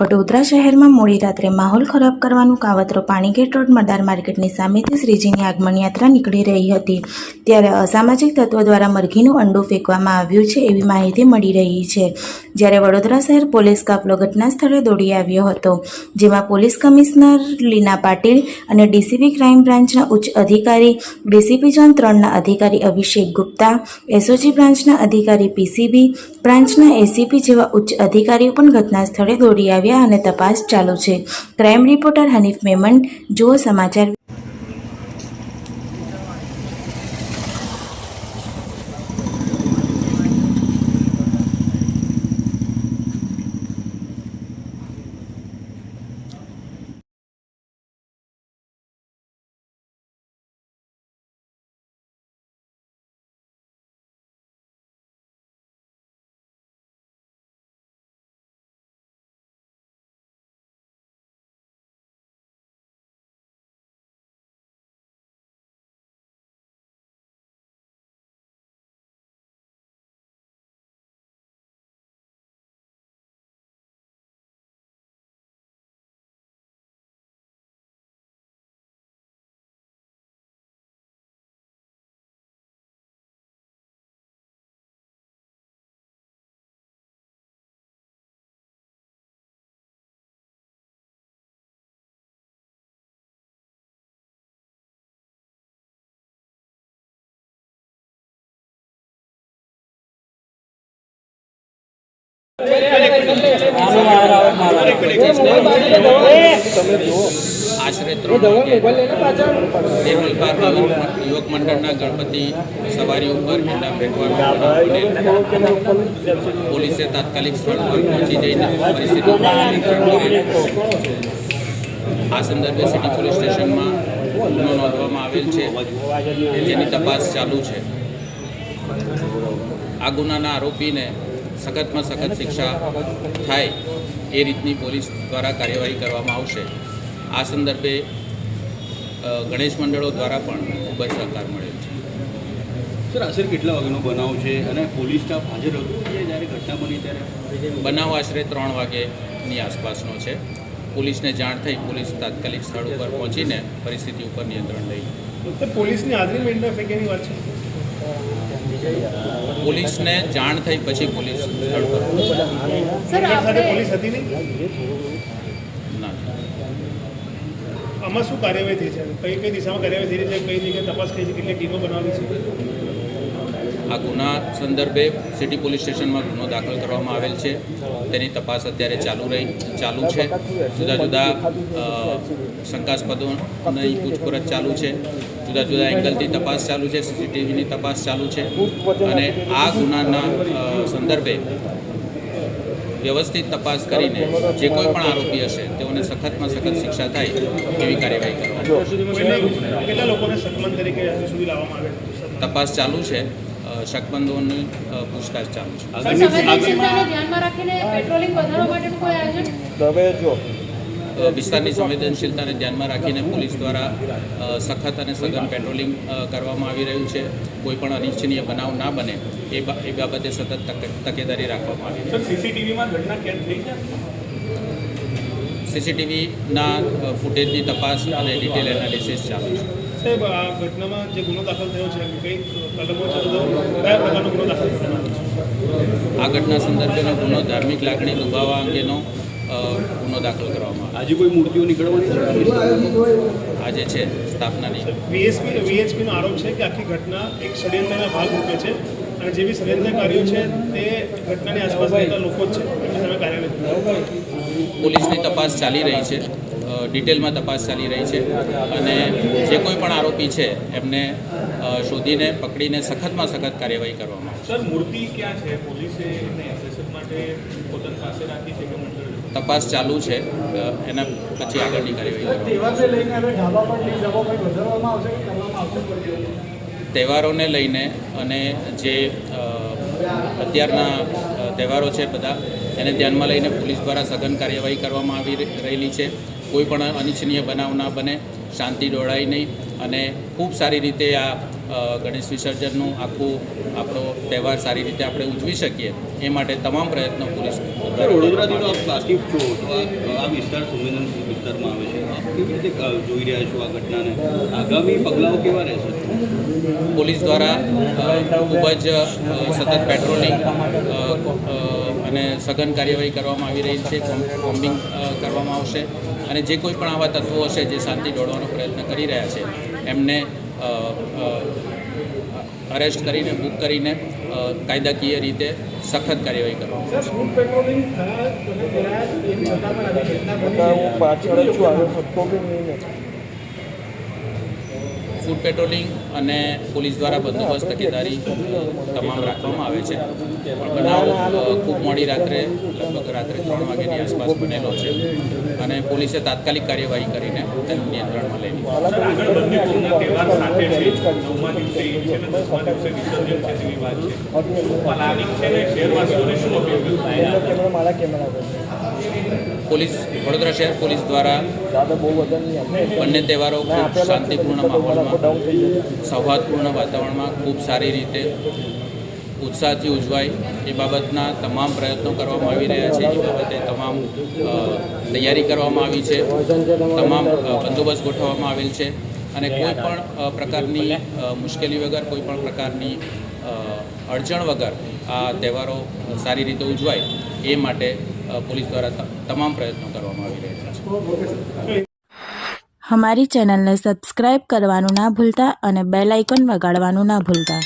વડોદરા શહેરમાં મોડી રાત્રે માહોલ ખરાબ કરવાનું કાવતરો પાણીગેટ રોડ મદાર માર્કેટની સામેથી શ્રીજીની આગમન યાત્રા નીકળી રહી હતી. ત્યારે અસામાજિક તત્વો દ્વારા મરઘીનું અંડું ફેંકવામાં આવ્યું છે એવી માહિતી મળી રહી છે. જ્યારે વડોદરા શહેર પોલીસ કાફલો ઘટના સ્થળે દોડી આવ્યો હતો, જેમાં પોલીસ કમિશનર લીના પાટીલ અને ડીસીપી ક્રાઇમ બ્રાન્ચના ઉચ્ચ અધિકારી, ડીસીપી ઝોન ત્રણના અધિકારી અભિષેક ગુપ્તા, એસઓજી બ્રાન્ચના અધિકારી પીસીબી, બ્રાન્ચના એસીપી જેવા ઉચ્ચ અધિકારીઓ પણ ઘટના સ્થળે દોડી આવ્યા અને તપાસ ચાલુ છે. ક્રાઇમ રિપોર્ટર હનીફ મેમન જુઓ સમાચાર. યુવક મંડળના ગણપતિ સવારી ઉપર ઈંડા પોલીસે તાત્કાલિક સ્થળ પર પહોંચી જઈને પરિસ્થિતિ ઉપર નિયંત્રણ કરેલ. આ સંદર્ભે સિટી પોલીસ સ્ટેશનમાં ગુનો નોંધવામાં આવેલ છે જેની તપાસ ચાલુ છે આ ગુનાના આરોપીને સખતમાં સખત શિક્ષા થાય એ રીતની પોલીસ દ્વારા કાર્યવાહી કરવામાં આવશે. આ સંદર્ભે ગણેશ મંડળો દ્વારા પણ ખૂબ જ સહકાર મળેલ છે. સર આશરે કેટલા વાગ્યાનો બનાવ છે અને પોલીસ સ્ટાફ હાજર હતો જ્યારે ઘટના બની ત્યારે? બનાવ આશરે ત્રણ વાગ્યેની આસપાસનો છે. પોલીસને જાણ થઈ પોલીસ તાત્કાલિક સ્થળ ઉપર પહોંચીને પરિસ્થિતિ ઉપર નિયંત્રણ લઈ. પોલીસની હાજરી ઈંડા ફેંકેની વાત છે. પોલીસને જાણ થઈ પછી પોલીસ સ્થળ પર પોલીસ હતી નહીં? ના. આમાં શું કાર્યવાહી થઈ છે? કઈ કઈ દિશામાં કાર્યવાહી થઈ રહી છે? કઈ જગ્યાએ તપાસ થઈ છે? કેટલી ટીમો બનાવી છે? આ ગુના સંદર્ભે સિટી પોલીસ સ્ટેશનમાં ગુનો દાખલ કરવામાં આવેલ છે. તેની તપાસ અત્યારે ચાલુ રહી ચાલુ છે. જુદા જુદા શંકાસ્પદોની પૂછપરછ ચાલુ છે. જુદા જુદા એંગલથી તપાસ ચાલુ છે સીસીટીવીની તપાસ ચાલુ છે. અને આ ગુનાના સંદર્ભે વ્યવસ્થિત તપાસ કરીને જે કોઈ પણ આરોપી હશે તેઓને સખતમાં સખત શિક્ષા થાય એવી કાર્યવાહી કરવાની. તપાસ ચાલુ છે શકબંધોની પૂછતાછ ચાલુ છે. વિસ્તારની સંવેદનશીલતાને ધ્યાનમાં રાખીને પોલીસ દ્વારા સખત અને સઘન પેટ્રોલિંગ કરવામાં આવી રહ્યું છે. કોઈ પણ અનિચ્છનીય બનાવ ના બને એ એ બાબતે સતત તકે- તકેદારી રાખવામાં આવી સર સીસીટીવીમાં ઘટના કેદ થઈ છે? સીસીટીવીના ફૂટેજની તપાસ અને ડિટેલ એનાલિસિસ ચાલુ છે. સાહેબ આ ઘટનામાં જે ગુનો દાખલ થયો છે કઈ કલમો છે તો કયા પ્રકારનો ગુનો દાખલ કરવામાં આ ઘટના સંદર્ભેનો ગુનો ધાર્મિક લાગણી દુભાવવા અંગેનો ગુનો દાખલ કરવામાં આજે કોઈ મૂર્તિઓ નીકળવાની આજે છે સ્થાપનાની. વીએસપી વીએચપીનો આરોપ છે કે આખી ઘટના એક ષડયંત્રના ભાગરૂપે છે અને જે બી ષડયંત્રકારીઓ છે તે ઘટનાની આસપાસ રહેતા લોકો જ છે. પોલીસની તપાસ ચાલી રહી છે. ડિટેલમાં તપાસ ચાલી રહી છે. અને જે કોઈ પણ આરોપી છે એમને શોધીને પકડીને સખતમાં સખત કાર્યવાહી કરવામાં આવશે. સર મૂર્તિ ક્યાં છે? પોલીસે એસએસએફ માટે પોતાની પાસે રાખી છે કે મંડળ તપાસ ચાલુ છે એના પછી આગળની કાર્યવાહી. તહેવારને લઈને અને જે અત્યારના તહેવારો છે બધા એને ધ્યાનમાં લઈને પોલીસ દ્વારા સઘન કાર્યવાહી કરવામાં આવી રહેલી છે કોઈ પણ અનિચ્છનીય બનાવ ના બને શાંતિ ડોળાય નહીં અને ખૂબ સારી રીતે આ ગણેશ વિસર્જનનું આખું આપણો તહેવાર સારી રીતે આપણે ઉજવી શકીએ એ માટે તમામ પ્રયત્નો પોલીસ વડોદરાથી તો આપ વાકેફ છો તો આ વિસ્તાર સંવેદનશીલ વિસ્તારમાં આવે છે. આપ કેવી રીતે જોઈ રહ્યા છો આ ઘટનાને? આગામી પગલાઓ કેવા રહેશે? પોલીસ દ્વારા ખૂબ જ સતત પેટ્રોલિંગ અને સઘન કાર્યવાહી કરવામાં આવી રહી છે બોમ્બિંગ કરવામાં આવશે. અને જે કોઈ પણ આવા તત્વો હશે જે શાંતિ દોડવાનો પ્રયત્ન કરી રહ્યા છે એમને અરેસ્ટ કરીને બુક કરીને કાયદાકીય રીતે સખત કાર્યવાહી કરવામાં ફૂડ પેટ્રોલિંગ થયા થયા એમ છતાં પણ આવી ઘટના બની છે. પાછળ જ છું આવ્યો શકતો બી નહીં ને. ફૂડ પેટ્રોલિંગ અને પોલીસ દ્વારા બંદોબસ્ત તકેદારી તમામ રાખવામાં આવે છે. પણ બનાવ ખૂબ મોડી રાત્રે લગભગ રાત્રે ત્રણ વાગ્યાની આસપાસ બનેલો છે. અને પોલીસે તાત્કાલિક કાર્યવાહી કરીને તેને નિયંત્રણમાં લઈ લીધું. સર, આગળ બંને પૂરના તહેવાર સાથે છે નવમા દિવસે ઈદ છે ને દસમા દિવસે વિસર્જન છે તેવી વાત છે. પ્લાનિંગ છે ને શહેરવાસીઓને શું અપીલ થાય કેમેરા મારા કેમેરા પર પોલીસ વડોદરા શહેર પોલીસ દ્વારા બંને તહેવારો ખૂબ શાંતિપૂર્ણ માહોલમાં સૌહાર્દપૂર્ણ વાતાવરણમાં ખૂબ સારી રીતે ઉત્સાહથી ઉજવાય એ બાબતના તમામ પ્રયત્નો કરવામાં આવી રહ્યા છે. એ બાબતે તમામ તૈયારી કરવામાં આવી છે. તમામ બંદોબસ્ત ગોઠવવામાં આવેલ છે. અને કોઈ પણ પ્રકારની મુશ્કેલી વગર કોઈ પણ પ્રકારની અડચણ વગર આ તહેવારો સારી રીતે ઉજવાય એ માટે પોલીસ દ્વારા તમામ પ્રયત્નો કરવામાં આવી રહ્યા છે. અમારી ચેનલને સબસ્ક્રાઇબ કરવાનું ના ભૂલતા અને બેલ આઇકન વગાડવાનું ના ભૂલતા.